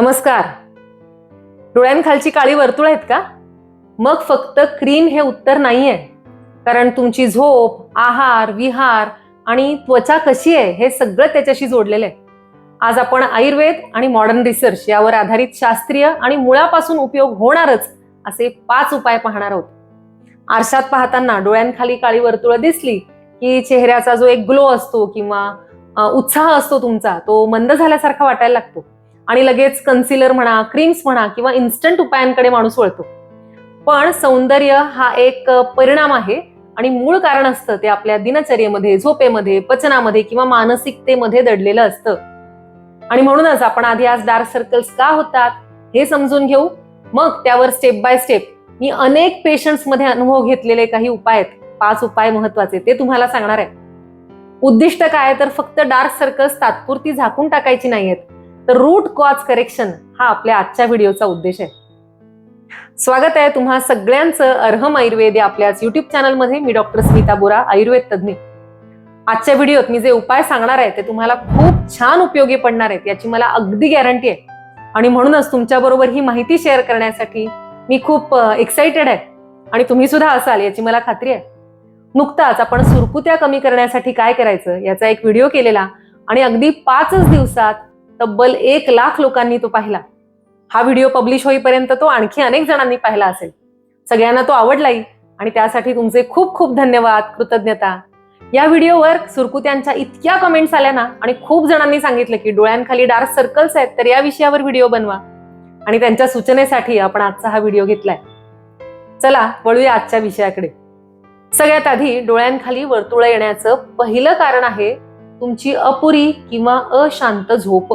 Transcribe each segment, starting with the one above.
नमस्कार. डोळ्यांखालची काळी वर्तुळ आहेत का? मग फक्त क्रीम हे उत्तर नाहीये. कारण तुमची झोप आहार विहार आणि त्वचा कशी आहे हे सगळं त्याच्याशी जोडलेलं आहे. आज आपण आयुर्वेद आणि मॉडर्न रिसर्च यावर आधारित शास्त्रीय आणि मुळापासून उपयोग होणारच असे पाच उपाय पाहणार आहोत. आरशात पाहताना डोळ्यांखाली काळी वर्तुळ दिसली की चेहऱ्याचा जो एक ग्लो असतो किंवा उत्साह असतो तुमचा तो मंद झाल्यासारखा वाटायला लागतो. आणि लगेच कन्सिलर म्हणा क्रीम्स म्हणा किंवा इन्स्टंट उपायांकडे माणूस वळतो. पण सौंदर्य हा एक परिणाम आहे. आणि मूळ कारण असतं ते आपल्या दिनचर्येमध्ये झोपेमध्ये पचनामध्ये किंवा मानसिकतेमध्ये दडलेलं असतं. आणि म्हणूनच आपण आधी आज डार्क सर्कल्स का होतात हे समजून घेऊ. मग त्यावर स्टेप बाय स्टेप मी अनेक पेशंट्समध्ये अनुभव घेतलेले काही उपाय आहेत. पाच उपाय महत्त्वाचे ते तुम्हाला सांगणार आहे. उद्दिष्ट काय तर फक्त डार्क सर्कल्स तात्पुरती झाकून टाकायची नाहीयेत. तर रूट कॉज करेक्शन हा आपल्या आजच्या व्हिडिओचा उद्देश आहे. स्वागत आहे तुम्हा सगळ्यांचं अर्हम आयुर्वेद या आपल्याच युट्यूब चॅनलमध्ये मी डॉक्टर स्मिता बोरा आयुर्वेद तज्ज्ञ. आजच्या व्हिडिओत मी जे उपाय सांगणार आहे ते तुम्हाला खूप छान उपयोगी पडणार आहेत याची मला अगदी गॅरंटी आहे. आणि म्हणूनच तुमच्याबरोबर ही माहिती शेअर करण्यासाठी मी खूप एक्साइटेड आहे. आणि तुम्ही सुद्धा असाल याची मला खात्री आहे. नुकताच आपण सुरकुत्या कमी करण्यासाठी काय करायचं याचा एक व्हिडिओ केलेला. आणि अगदी पाचच दिवसात तब्बल एक लाख लोकांनी तो पाहिला. हा व्हिडिओ पब्लिश होईपर्यंत तो आणखी अनेक जणांनी पाहिला असेल. सगळ्यांना तो आवडलाही आणि त्यासाठी तुमचे खूप खूप धन्यवाद कृतज्ञता. या व्हिडिओवर सुरकुत्यांच्या इतक्या कमेंट्स आल्या ना आणि खूप जणांनी सांगितलं की डोळ्यांखाली डार्क सर्कल्स आहेत तर या विषयावर व्हिडिओ बनवा. आणि त्यांच्या सूचनेसाठी आपण आजचा हा व्हिडिओ घेतलाय. चला वळूया आजच्या विषयाकडे. सगळ्यात आधी डोळ्यांखाली वर्तुळ येण्याचं पहिलं कारण आहे तुमची अपुरी किंवा अशांत झोप.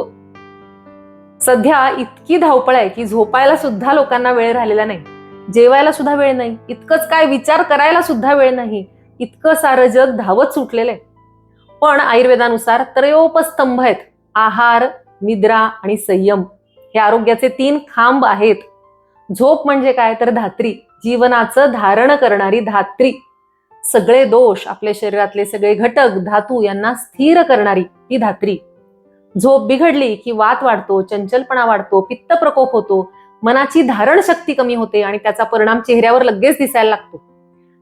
सध्या इतकी धावपळ आहे की झोपायला सुद्धा लोकांना वेळ राहिलेला नाही. जेवायला सुद्धा वेळ नाही. इतकंच काय विचार करायला सुद्धा वेळ नाही. इतकं सारं जग धावत सुटलेलं आहे. पण आयुर्वेदानुसार त्रयोपस्तंभ आहेत. आहार निद्रा आणि संयम हे आरोग्याचे तीन खांब आहेत. झोप म्हणजे काय? तर धात्री. जीवनाचं धारण करणारी धात्री. सगळे दोष आपल्या शरीरातले सगळे घटक धातू यांना स्थिर करणारी ही धात्री. झोप बिघडली की वात वाढतो चंचलपणा वाढतो पित्त प्रकोप होतो मनाची धारण शक्ती कमी होते आणि त्याचा परिणाम चेहऱ्यावर लगेच दिसायला लागतो.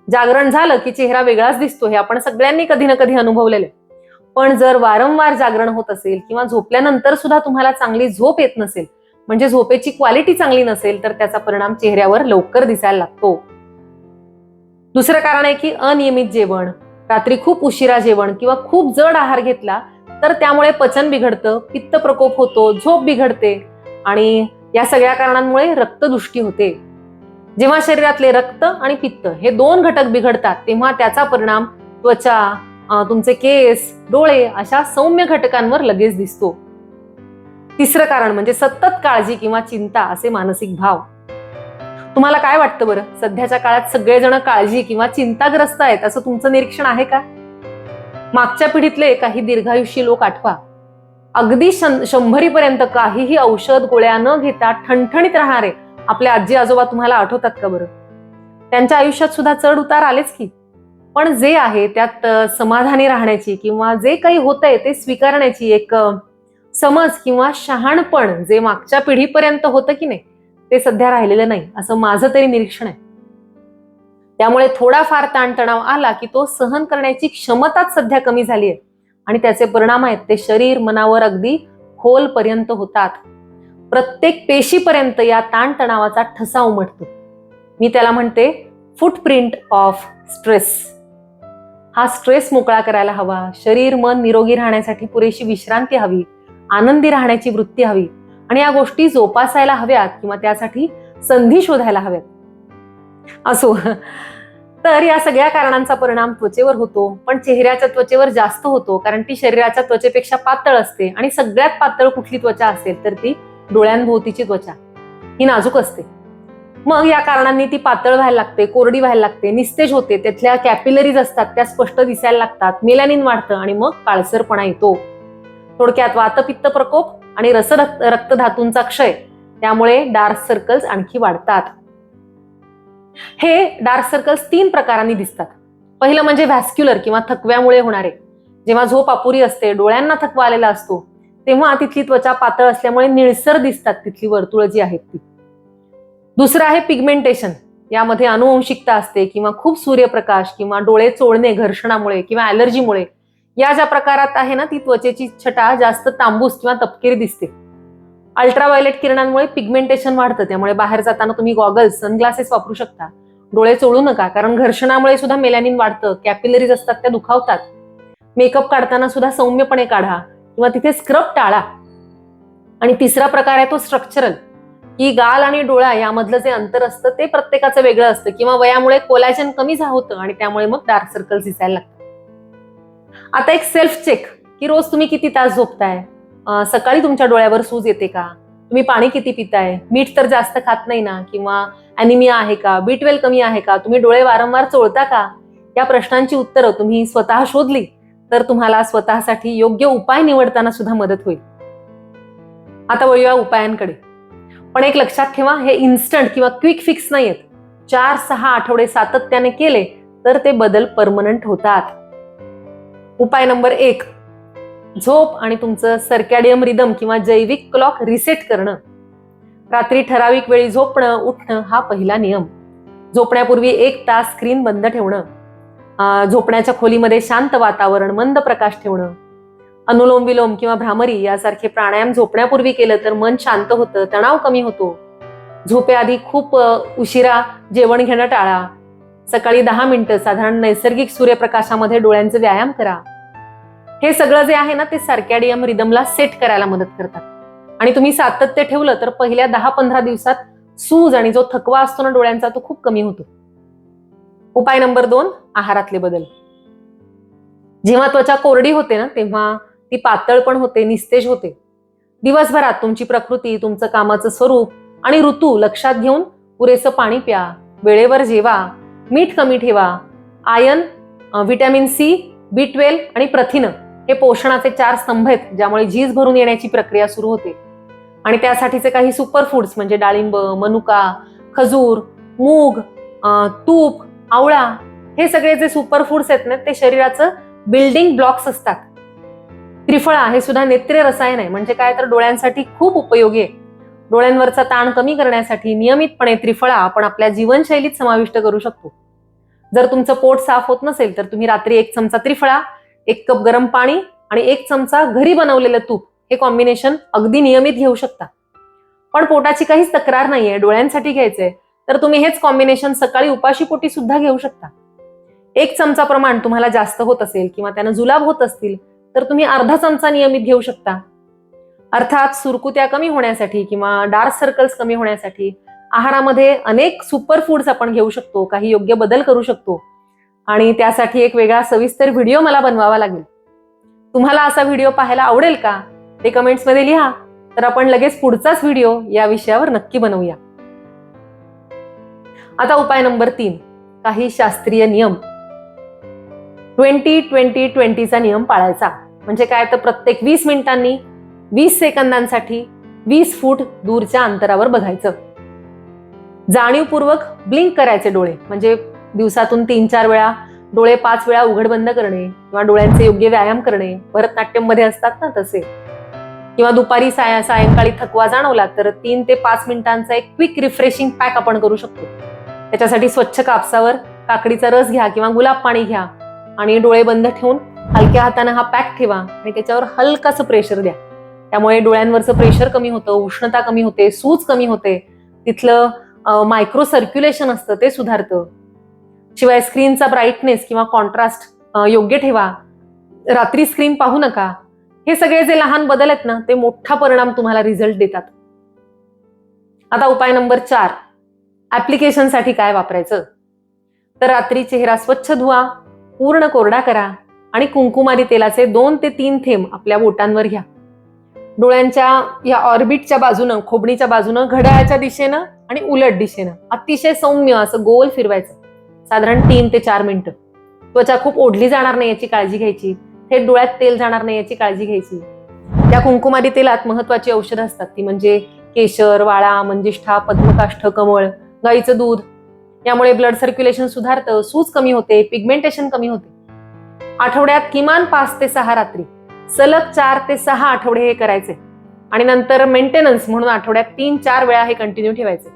जागरण झालं की चेहरा वेगळाच दिसतो हे आपण सगळ्यांनी कधी ना कधी अनुभवलेले पण जर वारंवार जागरण होत असेल किंवा झोपल्यानंतर सुद्धा तुम्हाला चांगली झोप येत नसेल म्हणजे झोपेची क्वालिटी चांगली नसेल तर त्याचा परिणाम चेहऱ्यावर लवकर दिसायला लागतो. दुसरं कारण आहे की अनियमित जेवण रात्री खूप उशिरा जेवण किंवा खूप जड आहार घेतला तर त्यामुळे पचन बिघडतं पित्त प्रकोप होतो झोप बिघडते आणि या सगळ्या कारणांमुळे रक्तदृष्टी होते. जेव्हा शरीरातले रक्त आणि पित्त हे दोन घटक बिघडतात तेव्हा त्याचा परिणाम त्वचा तुमचे केस डोळे अशा सौम्य घटकांवर लगेच दिसतो. तिसरं कारण म्हणजे सतत काळजी किंवा चिंता असे मानसिक भाव. तुम्हाला काय वाटतं बरं? सध्याच्या काळात सगळेजण काळजी किंवा चिंताग्रस्त आहेत असं तुमचं निरीक्षण आहे का? मागच्या पिढीतले काही दीर्घायुषी लोक आठवा. अगदी शंभरीपर्यंत काहीही औषध गोळ्या न घेता ठणठणीत राहणारे आपले आजी आजोबा तुम्हाला आठवतात का बरं? त्यांच्या आयुष्यात सुद्धा चढ उतार आलेच की. पण जे आहे त्यात समाधानी राहण्याची किंवा जे काही होतंय ते स्वीकारण्याची एक समज किंवा शहाणपण जे मागच्या पिढीपर्यंत होतं की नाही ते सध्या राहिलेलं नाही असं माझं तरी निरीक्षण आहे. त्यामुळे थोडाफार ताणतणाव आला की तो सहन करण्याची क्षमताच सध्या कमी झाली आहे. आणि त्याचे परिणाम आहेत ते शरीर मनावर अगदी खोलपर्यंत होतात. प्रत्येक पेशीपर्यंत या ताणतणावाचा ठसा उमटतो. मी त्याला म्हणते फुटप्रिंट ऑफ स्ट्रेस. हा स्ट्रेस मोकळा करायला हवा शरीर मन निरोगी राहण्यासाठी पुरेशी विश्रांती हवी आनंदी राहण्याची वृत्ती हवी. आणि या गोष्टी जोपासायला हव्यात किंवा त्यासाठी संधी शोधायला हव्यात. असो. तर या सगळ्या कारणांचा परिणाम त्वचेवर होतो पण चेहऱ्याच्या त्वचेवर जास्त होतो कारण ती शरीराच्या त्वचेपेक्षा पातळ असते आणि सगळ्यात पातळ कुठली त्वचा असेल तर ती डोळ्यांभोवतीची त्वचा. ही नाजूक असते. मग या कारणांनी ती पातळ व्हायला लागते कोरडी व्हायला लागते निस्तेज होते त्यातल्या कॅपिलरीज असतात त्या स्पष्ट दिसायला लागतात मेलॅनिन वाढतं आणि मग काळसरपणा येतो. थोडक्यात वातपित्त प्रकोप आणि रस रक्त रक्तधातूंचा क्षय त्यामुळे डार्क सर्कल्स आणखी वाढतात. हे डार्क सर्कल्स तीन प्रकारांनी दिसतात. पहिलं म्हणजे व्हॅस्क्युलर किंवा थकव्यामुळे होणारे. जेव्हा झोप अपुरी असते डोळ्यांना थकवा आलेला असतो तेव्हा तिथली त्वचा पातळ असल्यामुळे निळसर दिसतात तिथली वर्तुळ जी आहेत ती. दुसरं आहे पिगमेंटेशन. यामध्ये अनुवंशिकता असते किंवा खूप सूर्यप्रकाश किंवा डोळे चोळणे घर्षणामुळे किंवा ॲलर्जीमुळे या ज्या प्रकारात आहे ना ती त्वचेची छटा जास्त तांबूस किंवा तपकिरी दिसते. अल्ट्राव्हायलेट किरणांमुळे पिगमेंटेशन वाढतं त्यामुळे बाहेर जाताना तुम्ही गॉगल्स सनग्लासेस वापरू शकता. डोळे चोळू नका कारण घर्षणामुळे सुद्धा मेलॅनिन वाढतं कॅपिलरीज असतात त्या दुखावतात. मेकअप काढताना सुद्धा सौम्यपणे काढा किंवा तिथे स्क्रब टाळा. आणि तिसरा प्रकार आहे तो स्ट्रक्चरल की गाल आणि डोळा यामधलं जे अंतर असतं ते प्रत्येकाचं वेगळं असतं किंवा वयामुळे कोलॅजन कमी झा होतं आणि त्यामुळे मग डार्क सर्कल्स दिसायला लागतात. आता एक सेल्फ चेक की रोज तुम्ही किती तास झोपताय? सकाळी तुमच्या डोळ्यावर सूज येते का? तुम्ही पाणी किती पिताय? मीठ तर जास्त खात नाही ना? किंवा अॅनिमिया आहे का? बी ट्वेल कमी आहे का? तुम्ही डोळे वारंवार चोळता का? या प्रश्नांची उत्तरं तुम्ही स्वतः शोधली तर तुम्हाला स्वतःसाठी योग्य उपाय निवडताना सुद्धा मदत होईल. आता वळूया उपायांकडे. पण एक लक्षात ठेवा हे इन्स्टंट किंवा क्विक फिक्स नाही आहेत चार सहा आठवडे सातत्याने केले तर ते बदल परमनंट होतात. उपाय नंबर एक झोप आणि तुमचं सर्कॅडियम रिदम किंवा जैविक क्लॉक रिसेट करणं. रात्री ठराविक वेळी झोपणं उठणं हा पहिला नियम. झोपण्यापूर्वी एक तास स्क्रीन बंद ठेवणं. झोपण्याच्या खोलीमध्ये शांत वातावरण मंद प्रकाश ठेवणं. अनुलोम विलोम किंवा भ्रामरी यासारखे प्राणायाम झोपण्यापूर्वी केलं तर मन शांत होतं तणाव कमी होतो. झोपेआधी खूप उशिरा जेवण घेणं टाळा. सकाळी दहा मिनिटं साधारण नैसर्गिक सूर्यप्रकाशामध्ये डोळ्यांचे व्यायाम करा. हे सगळं जे आहे ना ते सर्कॅडियम रिदमला सेट करायला मदत करतात. आणि तुम्ही सातत्य ठेवलं तर पहिल्या दहा पंधरा दिवसात सूज आणि जो थकवा असतो ना डोळ्यांचा तो खूप कमी होतो. उपाय नंबर दोन आहारातले बदल. जेव्हा त्वचा कोरडी होते ना तेव्हा ती पातळ पण होते निस्तेज होते. दिवसभरात तुमची प्रकृती तुमचं कामाचं स्वरूप आणि ऋतू लक्षात घेऊन पुरेसं पाणी प्या. वेळेवर जेवा. मीठ कमी ठेवा. Iron vitamin C B twelve आणि प्रथिनं हे पोषणाचे चार स्तंभ आहेत ज्यामुळे झीज भरून येण्याची प्रक्रिया सुरू होते. आणि त्यासाठीचे काही सुपर फूड्स म्हणजे डाळिंब मनुका खजूर मूग तूप आवळा हे सगळे जे सुपर फूड्स आहेत ना ते शरीराचं बिल्डिंग ब्लॉक्स असतात. त्रिफळा हे सुद्धा नेत्र रसायन आहे म्हणजे काय तर डोळ्यांसाठी खूप उपयोगी आहे. डोळ्यांवरचा ताण कमी करण्यासाठी नियमितपणे त्रिफळा आपण आपल्या जीवनशैलीत समाविष्ट करू शकतो. जर तुमचं पोट साफ होत नसेल तर तुम्ही रात्री एक चमचा त्रिफळा एक कप गरम पाणी आणि एक चमचा घरी बनवलेलं तूप हे कॉम्बिनेशन अगदी नियमित घेऊ शकता. पण पोटाची काहीच तक्रार नाहीये डोळ्यांसाठी घ्यायचंय तर तुम्ही हेच कॉम्बिनेशन सकाळी उपाशी पोटी सुद्धा घेऊ शकता. एक चमचा प्रमाण तुम्हाला जास्त होत असेल किंवा त्यानं जुलाब होत असतील तर तुम्ही अर्धा चमचा नियमित घेऊ शकता. अर्थात सुरकुत्या कमी होण्यासाठी किंवा डार्क सर्कल्स कमी होण्यासाठी आहारामध्ये अनेक सुपर फूड्स आपण घेऊ शकतो काही योग्य बदल करू शकतो. आणि त्यासाठी एक वेगळा सविस्तर व्हिडिओ मला बनवावा लागेल. तुम्हाला असा व्हिडिओ पाहायला आवडेल का? ते कमेंट्समध्ये लिहा. तर आपण लगेच पुढचाच व्हिडिओ या विषयावर नक्की बनवूया. आता उपाय नंबर तीन. काही शास्त्रीय नियम. ट्वेंटी ट्वेंटी ट्वेंटीचा नियम पाळायचा. म्हणजे काय? तर प्रत्येक वीस मिनिटांनी वीस सेकंदांसाठी वीस फूट दूरच्या अंतरावर बघायचं. जाणीवपूर्वक ब्लिंक करायचे डोळे म्हणजे दिवसातून तीन चार वेळा डोळे पाच वेळा उघड बंद करणे किंवा डोळ्यांचे योग्य व्यायाम करणे भरतनाट्यममध्ये असतात ना तसे. किंवा दुपारी साय सायंकाळी थकवा जाणवला तर तीन ते पाच मिनिटांचा एक क्विक रिफ्रेशिंग पॅक आपण करू शकतो. त्याच्यासाठी स्वच्छ कापसावर काकडीचा रस घ्या किंवा गुलाब पाणी घ्या आणि डोळे बंद ठेवून हलक्या हाताने हा पॅक ठेवा आणि त्याच्यावर हलकासं प्रेशर द्या. त्यामुळे डोळ्यांवरचं प्रेशर कमी होतं उष्णता कमी होते सूज कमी होते. तिथलं मायक्रो सर्क्युलेशन असतं ते सुधारतं. शिवाय स्क्रीनचा ब्राईटनेस किंवा कॉन्ट्रास्ट योग्य ठेवा. रात्री स्क्रीन पाहू नका. हे सगळे जे लहान बदल आहेत ना ते मोठा परिणाम तुम्हाला रिझल्ट देतात. आता उपाय नंबर चार. ऍप्लिकेशनसाठी काय वापरायचं? तर रात्री चेहरा स्वच्छ धुवा पूर्ण कोरडा करा आणि कुंकुमारी तेलाचे दोन ते तीन थेंब आपल्या बोटांवर घ्या. डोळ्यांच्या या ऑर्बिटच्या बाजूनं खोबणीच्या बाजूनं घड्याळाच्या दिशेनं आणि उलट दिशेनं. अतिशय सौम्य असं गोल फिरवायचं. साधारण तीन ते चार मिनिटं. त्वचा खूप ओढली जाणार नाही याची काळजी घ्यायची. थेट डोळ्यात तेल जाणार नाही याची काळजी घ्यायची. त्या कुंकुमारी तेलात महत्वाची औषधं असतात. ती म्हणजे केशर वाळा मंजिष्ठा पद्मकाष्ठ कमळ गाईचं दूध. यामुळे ब्लड सर्क्युलेशन सुधारतं सूज कमी होते पिगमेंटेशन कमी होते. आठवड्यात किमान पाच ते सहा रात्री सलग चार ते सहा आठवडे हे करायचे. आणि नंतर मेंटेनन्स म्हणून आठवड्यात तीन चार वेळा हे कंटिन्यू ठेवायचे.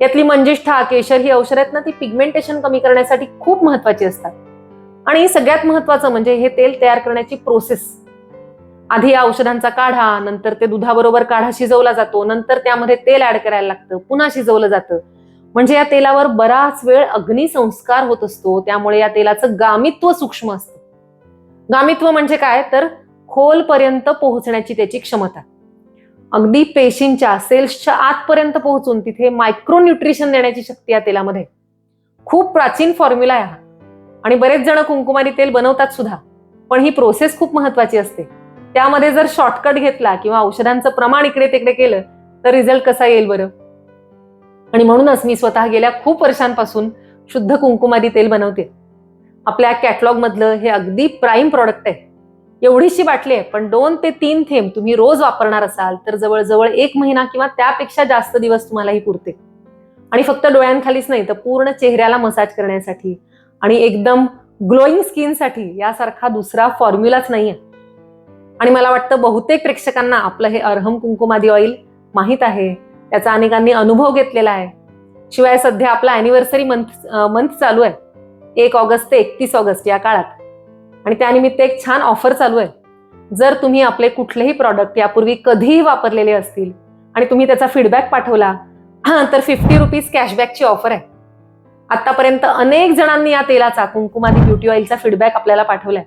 यातली मंजिष्ठा केशर ही औषध आहेत ना ती पिगमेंटेशन कमी करण्यासाठी खूप महत्वाची असतात. आणि सगळ्यात महत्वाचं म्हणजे हे तेल तयार करण्याची प्रोसेस आधी या औषधांचा काढा नंतर ते दुधाबरोबर काढा शिजवला जातो नंतर त्यामध्ये तेल ऍड करायला लागतं पुन्हा शिजवलं जातं. म्हणजे या तेलावर बराच वेळ अग्निसंस्कार होत असतो त्यामुळे या तेलाचं गामित्व सूक्ष्म असतं. गामित्व म्हणजे काय? तर खोलपर्यंत पोहोचण्याची त्याची क्षमता. अगदी पेशींच्या सेल्सच्या आतपर्यंत पोहोचून तिथे मायक्रो न्यूट्रिशन देण्याची शक्ती या तेलामध्ये. खूप प्राचीन फॉर्म्युला आहे हा. आणि बरेच जण कुंकुमारी तेल बनवतात सुद्धा. पण ही प्रोसेस खूप महत्वाची असते. त्यामध्ये जर शॉर्टकट घेतला किंवा औषधांचं प्रमाण इकडे तिकडे केलं तर रिझल्ट कसा येईल बरं? आणि म्हणूनच मी स्वतः गेल्या खूप वर्षांपासून शुद्ध कुंकुमारी तेल बनवते. आपल्या कॅटलॉग मधलं हे अगदी प्राईम प्रॉडक्ट आहे. एवढीशी बाटली आहे पण दोन ते तीन थेंब तुम्ही रोज वापरणार असाल तर जवळजवळ एक महिना किंवा त्यापेक्षा जास्त दिवस तुम्हाला ही पुरते. आणि फक्त डोळ्यांखालीच नाही तर पूर्ण चेहऱ्याला मसाज करण्यासाठी आणि एकदम ग्लोईंग स्किनसाठी यासारखा दुसरा फॉर्म्युलाच नाहीये. आणि मला वाटतं बहुतेक प्रेक्षकांना आपलं हे अर्हम कुंकुमादी ऑइल माहीत आहे त्याचा अनेकांनी अनुभव घेतलेला आहे. शिवाय सध्या आपला अॅनिव्हर्सरी मंथ मंथ चालू आहे. एक ऑगस्ट ते एकतीस ऑगस्ट या काळात. आणि त्यानिमित्त एक छान ऑफर चालू आहे. जर तुम्ही आपले कुठलेही प्रॉडक्ट यापूर्वी कधीही वापरलेले असतील आणि तुम्ही त्याचा फीडबॅक पाठवला तर फिफ्टी रुपीज कॅशबॅकची ऑफर आहे. आतापर्यंत अनेक जणांनी या तेलाचा कुंकुमादी ब्युटी ऑइलचा फीडबॅक आपल्याला पाठवलाय.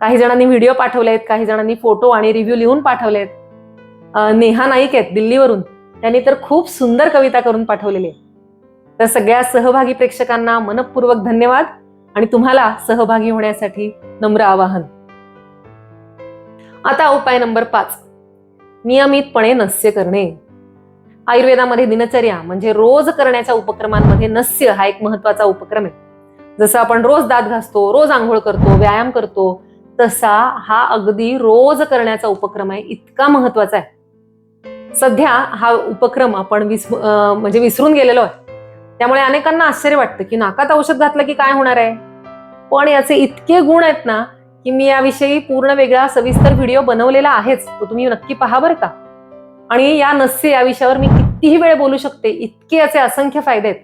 काही जणांनी व्हिडिओ पाठवलेत काही जणांनी फोटो आणि रिव्ह्यू लिहून पाठवलेत. नेहा नाईक आहेत दिल्लीवरून. त्यांनी तर खूप सुंदर कविता करून पाठवलेली आहे. तर सगळ्या सहभागी प्रेक्षकांना मनपूर्वक धन्यवाद आणि तुम्हाला सहभागी होण्यासाठी नम्र आवाहन. आता उपाय नंबर पाच. नियमितपणे नस्य करणे. आयुर्वेदामध्ये दिनचर्या म्हणजे रोज करण्याच्या उपक्रमांमध्ये नस्य हा एक महत्त्वाचा उपक्रम आहे. जसं आपण रोज दात घासतो रोज आंघोळ करतो व्यायाम करतो तसा हा अगदी रोज करण्याचा उपक्रम आहे इतका महत्त्वाचा आहे. सध्या हा उपक्रम आपण विस म्हणजे विसरून गेलेलो आहे. त्यामुळे अनेकांना आश्चर्य वाटतं की नाकात औषध घातलं की काय होणार आहे? पण याचे इतके गुण आहेत ना की मी याविषयी पूर्ण वेगळा सविस्तर व्हिडिओ बनवलेला आहेच. तो तुम्ही नक्की पहा बरं का. आणि या नस्य या विषयावर मी कितीही वेळ बोलू शकते इतके याचे असंख्य फायदे आहेत.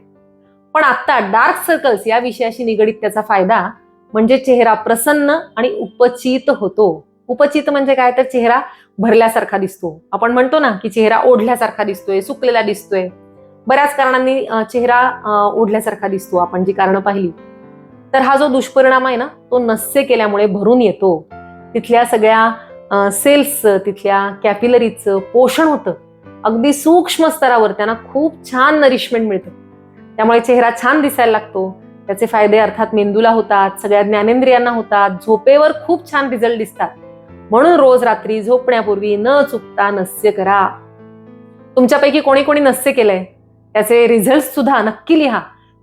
पण आता डार्क सर्कल्स या विषयाशी निगडीत त्याचा फायदा म्हणजे चेहरा प्रसन्न आणि उपचित होतो. उपचित म्हणजे काय? तर चेहरा भरल्यासारखा दिसतो. आपण म्हणतो ना की चेहरा ओढल्यासारखा दिसतोय सुकलेला दिसतोय. बऱ्याच कारणांनी चेहरा ओढल्यासारखा दिसतो आपण जी कारणं पाहिली. तर हा जो दुष्परिणाम आहे ना तो नस्य केल्यामुळे भरून येतो. तिथल्या सगळ्या सेल्सचं तिथल्या कॅपिलरीचं पोषण होतं. अगदी सूक्ष्म स्तरावर त्यांना खूप छान नरिशमेंट मिळतं. त्यामुळे चेहरा छान दिसायला लागतो. त्याचे फायदे अर्थात मेंदूला होतात सगळ्या ज्ञानेंद्रियांना होतात झोपेवर खूप छान रिझल्ट दिसतात. म्हणून रोज रात्री झोपण्यापूर्वी न चुकता नस्य करा. तुमच्यापैकी कोणी कोणी नस्य केलंय? त्याचे रिझल्ट सुद्धा नक्की लिहा.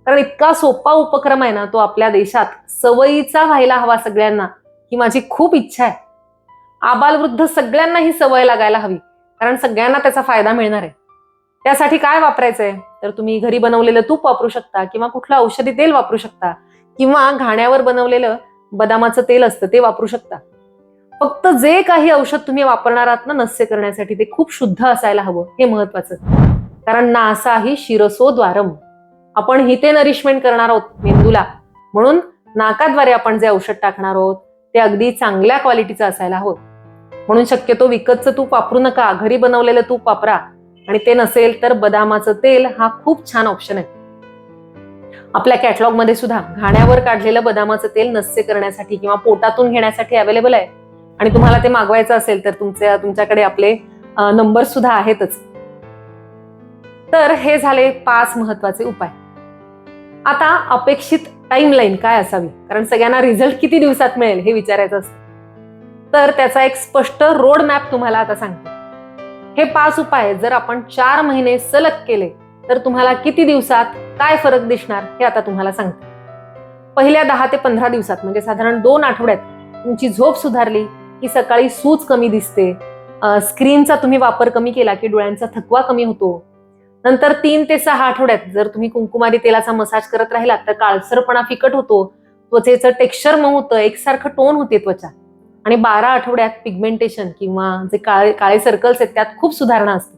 कारण इतका सोपा उपक्रम आहे ना तो आपल्या देशात सवयीचा व्हायला हवा सगळ्यांना ही माझी खूप इच्छा आहे. आबालवृद्ध सगळ्यांना ही सवय लागायला हवी कारण सगळ्यांना त्याचा फायदा मिळणार आहे. त्यासाठी काय वापरायचंय? तर तुम्ही घरी बनवलेलं तूप वापरू शकता किंवा कुठलं औषधी तेल वापरू शकता किंवा घाण्यावर बनवलेलं बदामाचं तेल असतं ते वापरू शकता. फक्त जे काही औषध तुम्ही वापरणार आहात ना नस्य करण्यासाठी ते खूप शुद्ध असायला हवं हे महत्वाचं. कारण नासा ही शिरसो द्वारम आपण हिते नरिशमेंट करणार आहोत मेंदूला. म्हणून नाकाद्वारे आपण जे औषध टाकणार आहोत ते अगदी चांगल्या क्वालिटीचं असायला हवं. म्हणून शक्यतो विकतचं तूप वापरू नका घरी बनवलेलं तूप वापरा. आणि ते नसेल तर बदामाचं तेल हा खूप छान ऑप्शन आहे. आपल्या कॅटलॉगमध्ये सुद्धा घाण्यावर काढलेलं बदामाचं तेल नस्य करण्यासाठी किंवा पोटातून घेण्यासाठी अवेलेबल आहे. आणि तुम्हाला ते मागवायचं असेल तर तुमच्या तुमच्याकडे आपले नंबर सुद्धा आहेतच. तर हे झाले पाच महत्त्वाचे उपाय. आता अपेक्षित टाईमलाईन काय असावी? कारण सगळ्यांना रिझल्ट किती दिवसात मिळेल हे विचारायचं असतं. तर त्याचा एक स्पष्ट रोड मॅप तुम्हाला आता सांगते. हे पाच उपाय जर आपण चार महिने सलग केले तर तुम्हाला किती दिवसात काय फरक दिसणार हे आता तुम्हाला सांगते. पहिल्या दहा ते पंधरा दिवसात म्हणजे साधारण दोन आठवड्यात तुमची झोप सुधारली की सकाळी सूज कमी दिसते स्क्रीनचा तुम्ही वापर कमी केला की डोळ्यांचा थकवा कमी होतो नंतर तीन ते सहा आठवड्यात जर तुम्ही कुंकुमारी तेलाचा मसाज करत राहिलात तर काळसरपणा फिकट होतो. त्वचेचं टेक्स्चर मऊ होतं एकसारखं टोन होते त्वचा. आणि बारा आठवड्यात पिगमेंटेशन किंवा जे काळे काळे सर्कल्स आहेत त्यात खूप सुधारणा असते.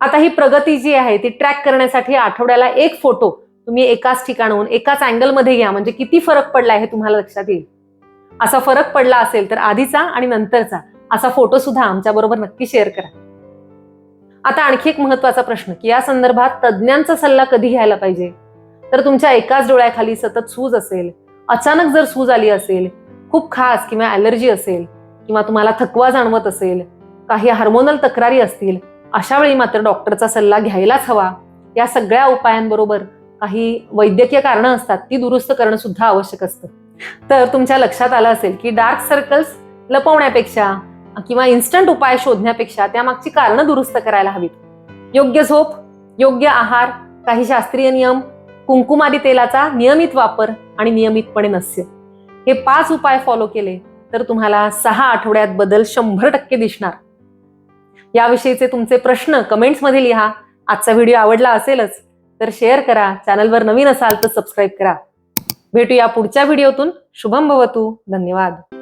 आता ही प्रगती जी आहे ती ट्रॅक करण्यासाठी आठवड्याला एक फोटो तुम्ही एकाच ठिकाणाहून एकाच अँगलमध्ये घ्या. म्हणजे किती फरक पडला हे तुम्हाला लक्षात येईल. असा फरक पडला असेल तर आधीचा आणि नंतरचा असा फोटो सुद्धा आमच्या बरोबर नक्की शेअर करा. आता आणखी एक महत्त्वाचा प्रश्न की या संदर्भात तज्ज्ञांचा सल्ला कधी घ्यायला पाहिजे? तर तुमच्या एकाच डोळ्याखाली सतत सूज असेल अचानक जर सूज आली असेल खूप खास किंवा ॲलर्जी असेल किंवा तुम्हाला थकवा जाणवत असेल काही हार्मोनल तक्रारी असतील अशा वेळी मात्र डॉक्टरचा सल्ला घ्यायलाच हवा. या सगळ्या उपायांबरोबर काही वैद्यकीय कारणं असतात ती दुरुस्त करणं सुद्धा आवश्यक असतं. तर तुमच्या लक्षात आलं असेल की डार्क सर्कल्स लपवण्यापेक्षा किंवा इन्स्टंट उपाय शोधण्यापेक्षा त्यामागची कारणं दुरुस्त करायला हवीत. योग्य झोप योग्य आहार काही शास्त्रीय नियम कुंकुमादी तेलाचा नियमित वापर आणि नियमितपणे नस्य. हे पाच उपाय फॉलो केले तर तुम्हाला सहा आठवड्यात बदल शंभर टक्के दिसणार. याविषयीचे तुमचे प्रश्न कमेंट्समध्ये लिहा. आजचा व्हिडिओ आवडला असेलच तर शेअर करा. चॅनलवर नवीन असाल तर सबस्क्राईब करा. भेटूया पुढच्या व्हिडिओतून शुभम भवतू. धन्यवाद.